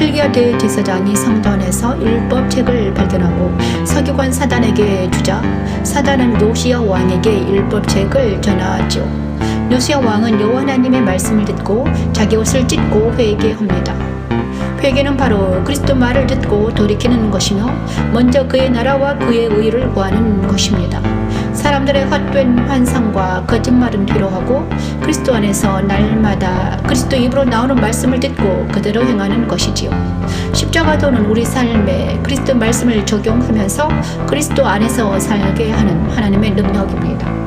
요시야 대제사장이 성전에서 율법책을 발견하고 서기관 사단에게 주자 사단은 요시야 왕에게 율법책을 전하죠. 요시야 왕은 여호와 하나님의 말씀을 듣고 자기 옷을 찢고 회개합니다. 회개는 바로 그리스도 말을 듣고 돌이키는 것이며 먼저 그의 나라와 그의 의를 구하는 것입니다. 사람들의 헛된 환상과 거짓말은 뒤로하고 그리스도 안에서 날마다 그리스도 입으로 나오는 말씀을 듣고 그대로 행하는 것이지요. 십자가도는 우리 삶에 그리스도 말씀을 적용하면서 그리스도 안에서 살게 하는 하나님의 능력입니다.